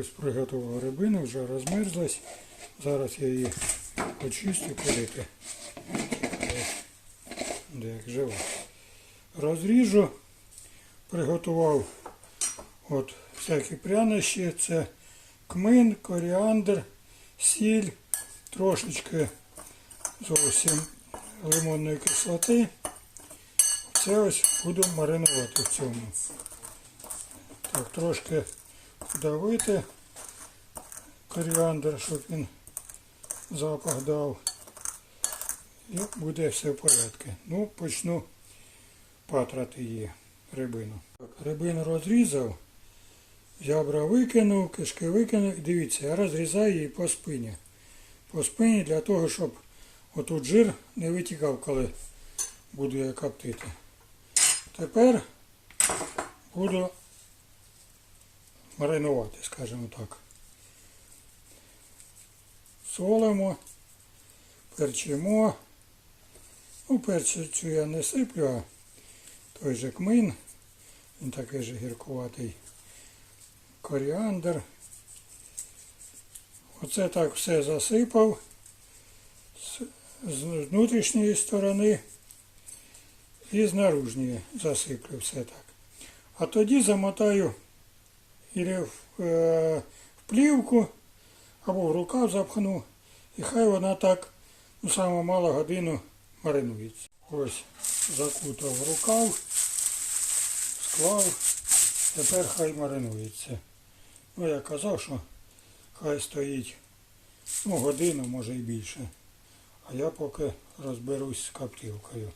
Ось приготував рибину, вже розмерзлась. Зараз я її очистю подити. Де як жива. Розріжу, приготував от всякі прянощі. Це кмин, коріандр, сіль, трошечки зовсім лимонної кислоти. Це ось буду маринувати в цьому. Так, трошки давити коріандр, щоб він запах дав. І буде все в порядку. Ну, почну патрати її рибину. Рибину розрізав, зябра викинув, кишки викинув. Дивіться, я розрізаю її по спині. По спині для того, щоб отут жир не витікав, коли буду я коптити. Тепер буду маринувати, скажімо так. Солимо, перчимо. Ну, перчицю я не сиплю, а той же кмин, він такий же гіркуватий коріандр. Оце так все засипав з внутрішньої сторони і з наружньої засиплю все так. А тоді замотаю или в, е, в плівку або в рукав запхну, і хай вона так ну, саме мало годину маринується. Ось закутав рукав, склав, тепер хай маринується. Ну я казав, що хай стоїть ну, годину, може і більше. А я поки розберусь з коптилкою.